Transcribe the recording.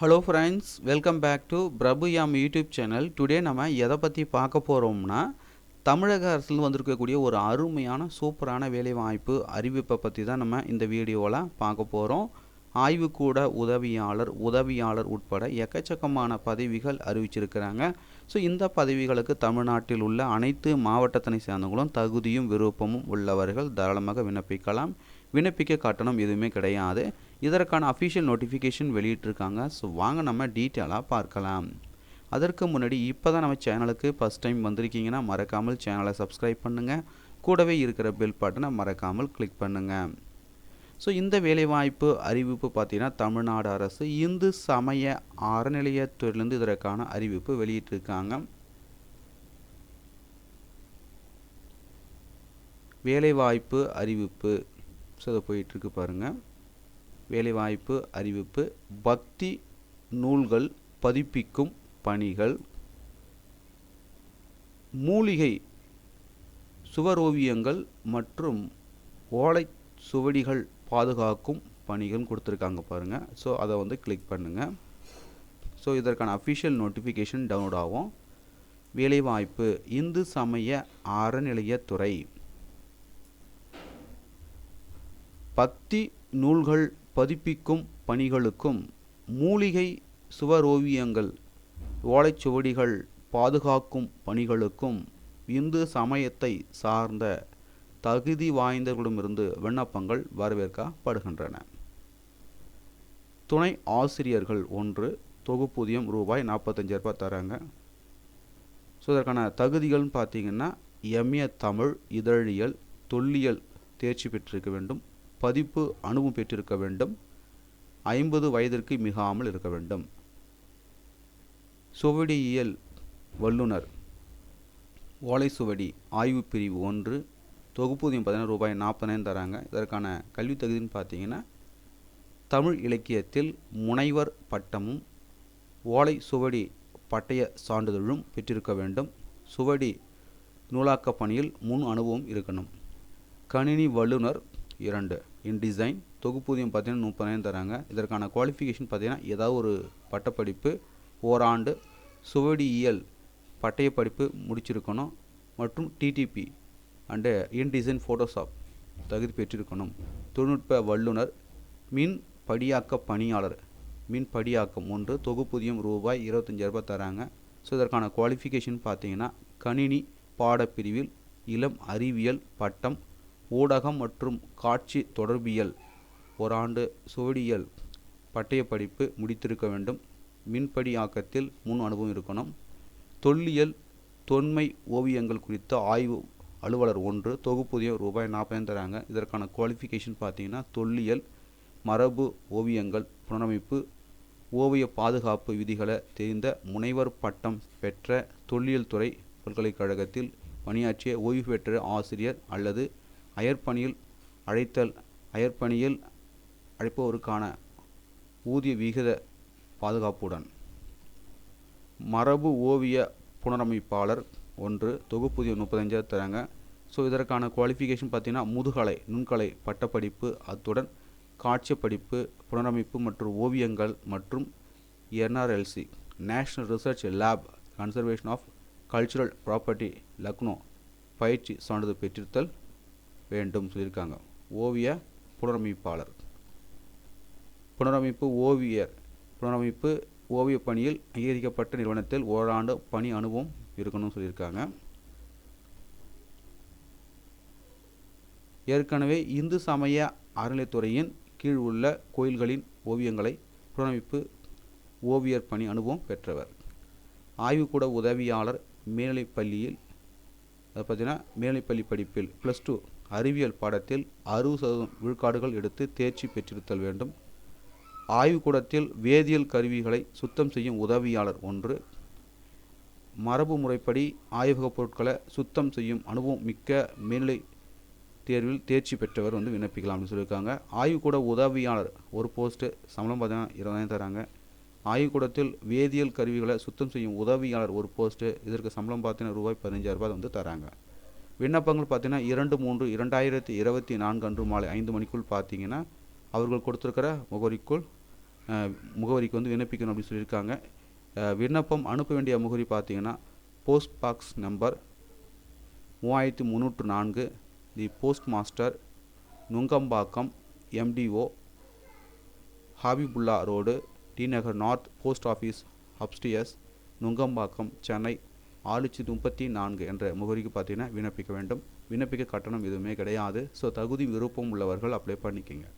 Hello friends welcome back to Prabhu யாம் YouTube channel. Today நம்ம எதை பற்றி பார்க்க போகிறோம்னா தமிழக அரசுலேருந்து வந்திருக்கக்கூடிய ஒரு அருமையான சூப்பரான வேலைவாய்ப்பு அறிவிப்பை பற்றி தான் நம்ம இந்த வீடியோவில் பார்க்க போகிறோம் ஆய்வுக்கூட உதவியாளர் உதவியாளர் உட்பட எக்கச்சக்கமான பதவிகள் அறிவிச்சிருக்கிறாங்க. ஸோ இந்த பதவிகளுக்கு தமிழ்நாட்டில் உள்ள அனைத்து மாவட்டத்தினை சேர்ந்தவங்களும் தகுதியும் விருப்பமும் உள்ளவர்கள் தாராளமாக விண்ணப்பிக்கலாம். விண்ணப்பிக்க கட்டணம் எதுவுமே கிடையாது. இதற்கான அஃபிஷியல் நோட்டிஃபிகேஷன் வெளியிட்டிருக்காங்க. ஸோ வாங்க நம்ம டீட்டெயிலாக பார்க்கலாம். அதற்கு முன்னாடி இப்போ தான் நம்ம சேனலுக்கு ஃபஸ்ட் டைம் வந்திருக்கீங்கன்னா மறக்காமல் சேனலை சப்ஸ்கிரைப் பண்ணுங்கள் கூடவே இருக்கிற பெல் பட்டனை மறக்காமல் கிளிக் பண்ணுங்கள் ஸோ இந்த வேலைவாய்ப்பு அறிவிப்பு பார்த்தீங்கன்னா தமிழ்நாடு அரசு இந்து சமய அறநிலையத்துறையிலேருந்து இதற்கான அறிவிப்பு வெளியிட்டிருக்காங்க. வேலைவாய்ப்பு அறிவிப்பு ஸோ அதை போயிட்டுருக்கு பாருங்கள் வேலைவாய்ப்பு அறிவிப்பு பக்தி நூல்கள் பதிப்பிக்கும் பணிகள் மூலிகை சுவரோவியங்கள் மற்றும் ஓலை சுவடிகள் பாதுகாக்கும் பணிகள் கொடுத்துருக்காங்க பாருங்கள் ஸோ அதை வந்து கிளிக் பண்ணுங்கள் ஸோ இதற்கான அஃபிஷியல் நோட்டிஃபிகேஷன் டவுன்லோட் ஆகும். வேலைவாய்ப்பு இந்து சமய அறநிலையத்துறை. பக்தி நூல்கள் பதிப்பிக்கும் பணிகளுக்கும் மூலிகை சுவரோவியங்கள் ஓலைச்சுவடிகள் பாதுகாக்கும் பணிகளுக்கும் இந்து சமயத்தை சார்ந்த தகுதி வாய்ந்தவர்களிடமிருந்து விண்ணப்பங்கள் வரவேற்கப்படுகின்றன. துணை ஆசிரியர்கள் ஒன்று தொகுப்பூதியம் ரூபாய் நாற்பத்தஞ்சு ரூபாய் தராங்க ஸோ இதற்கான தகுதிகள்னு பார்த்தீங்கன்னா எம்ஏ தமிழ் இதழியல் தொல்லியல் தேர்ச்சி பெற்றிருக்க வேண்டும். பதிப்பு அனுபவம் பெற்றிருக்க வேண்டும். ஐம்பது வயதிற்கு மிகாமல் இருக்க வேண்டும். சுவடியியல் வல்லுனர் ஓலை சுவடி ஆய்வு பிரிவு ஒன்று தொகுப்பூதியம் பார்த்தீங்கன்னா ரூபாய் நாற்பதாயிரம் தராங்க. இதற்கான கல்வி தகுதின்னு பார்த்தீங்கன்னா தமிழ் இலக்கியத்தில் முனைவர் பட்டமும் ஓலை சுவடி பட்டய சான்றிதழும் பெற்றிருக்க வேண்டும். சுவடி நூலாக்க பணியில் முன் அனுபவம் இருக்கணும். கணினி வல்லுனர் இரண்டு. இன் டிசைன் தொகுப்பூதியம் பார்த்தீங்கன்னா முப்பதாயிரம் தராங்க. இதற்கான குவாலிஃபிகேஷன் பார்த்தீங்கன்னா ஏதாவது ஒரு பட்டப்படிப்பு ஓராண்டு சுவடியியல் பட்டய படிப்பு முடிச்சிருக்கணும். மற்றும் DTP and in design Photoshop தகுதி பெற்றிருக்கணும். தொழில்நுட்ப வல்லுனர் மின் படியாக்க பணியாளர் மின் படியாக்கம் ஒன்று தொகுப்பூதியம் ரூபாய் இருபத்தஞ்சி ரூபாய் தராங்க. ஸோ இதற்கான குவாலிஃபிகேஷன் பார்த்தீங்கன்னா கணினி பாடப்பிரிவில் இளம் அறிவியல் பட்டம் ஊடகம் மற்றும் காட்சி தொடர்பியல் ஓராண்டு சுவடியியல் பட்டயப்படிப்பு முடித்திருக்க வேண்டும். மின்படியாக்கத்தில் முன் அனுபவம் இருக்கணும். தொல்லியல் தொன்மை ஓவியங்கள் குறித்த ஆய்வு அலுவலர் ஒன்று தொகுப்புதியம் ரூபாய் நாற்பதாயிரம் தராங்க. இதற்கான குவாலிஃபிகேஷன் பார்த்தீங்கன்னா தொல்லியல் மரபு ஓவியங்கள் புனரமைப்பு ஓவிய பாதுகாப்பு விதிகளை தெரிந்த முனைவர் பட்டம் பெற்ற தொல்லியல் துறை பல்கலைக்கழகத்தில் பணியாற்றிய ஓய்வு பெற்ற ஆசிரியர் அல்லது அயற்பணியில் அழைத்தல் அயற்பணியில் அழைப்பவருக்கான ஊதிய விகித பாதுகாப்புடன். மரபு ஓவிய புனரமைப்பாளர் ஒன்று தொகுப்புதிய முப்பத்தஞ்சாயிரம் தராங்க. ஸோ இதற்கான குவாலிஃபிகேஷன் பார்த்தீங்கன்னா முதுகலை நுண்கலை பட்டப்படிப்பு அத்துடன் காட்சி படிப்பு புனரமைப்பு மற்றும் ஓவியங்கள் மற்றும் NRLC national research lab conservation of cultural property Lucknow பயிற்சி சான்றிதழ் பெற்றிருத்தல் வேண்டும் சொல்லியிருக்காங்க. ஓவிய புனரமைப்பாளர். புனரமைப்பு ஓவியர். புனரமைப்பு ஓவிய பணியில் அங்கீகரிக்கப்பட்ட நிறுவனத்தில் ஓராண்டு பணி அனுபவம் இருக்கணும்னு சொல்லியிருக்காங்க. ஏற்கனவே இந்து சமய அறநிலைத்துறையின் கீழ் உள்ள கோயில்களின் ஓவியங்களை புனரமைப்பு ஓவியர் பணி அனுபவம் பெற்றவர். ஆய்வுக்கூட உதவியாளர் மேல்நிலைப் பள்ளியில் அது பார்த்தீங்கன்னா மேல்நிலைப்பள்ளி படிப்பில் ப்ளஸ் டூ அறிவியல் பாடத்தில் அறுபது சதவீதம் விழுக்காடுகள் எடுத்து தேர்ச்சி பெற்றிருத்தல் வேண்டும். ஆய்வுக்கூடத்தில் வேதியியல் கருவிகளை சுத்தம் செய்யும் உதவியாளர் ஒன்று. மரபு முறைப்படி ஆய்வக பொருட்களை சுத்தம் செய்யும் அனுபவம் மிக்க மேல்நிலை தேர்வில் தேர்ச்சி பெற்றவர் வந்து விண்ணப்பிக்கலாம் அப்படின்னு சொல்லியிருக்காங்க. ஆய்வுக்கூட உதவியாளர் ஒரு போஸ்ட்டு சம்பளம் பார்த்தீங்கன்னா இருபதாயிரம் தராங்க. ஆய்வுக்கூடத்தில் வேதியியல் கருவிகளை சுத்தம் செய்யும் உதவியாளர் ஒரு போஸ்ட்டு இதற்கு சம்பளம் பார்த்தீங்கன்னா ரூபாய் பதினஞ்சாயிரரூபா ரூபாய் வந்து தராங்க. விண்ணப்பங்கள் பார்த்தீங்கன்னா இரண்டு மூன்று இரண்டாயிரத்தி இருபத்தி நான்கு அன்று மாலை ஐந்து மணிக்குள் பார்த்தீங்கன்னா அவர்கள் கொடுத்துருக்கிற முகவரிக்குள் முகவரிக்கு வந்து விண்ணப்பிக்கணும் அப்படின்னு சொல்லியிருக்காங்க. விண்ணப்பம் அனுப்ப வேண்டிய முகவரி பார்த்தீங்கன்னா போஸ்ட் பாக்ஸ் நம்பர் மூவாயிரத்தி முந்நூற்று நான்கு the post master Nungambakkam MDO Habibullah road T Nagar north post office upstairs Nungambakkam Chennai. ஆறு முப்பத்தி நான்கு என்ற முகவரிக்கு பார்த்தீங்கன்னா விண்ணப்பிக்க வேண்டும். விண்ணப்பிக்க கட்டணம் எதுவுமே கிடையாது. ஸோ தகுதி விருப்பம் உள்ளவர்கள் அப்ளை பண்ணிக்கங்க.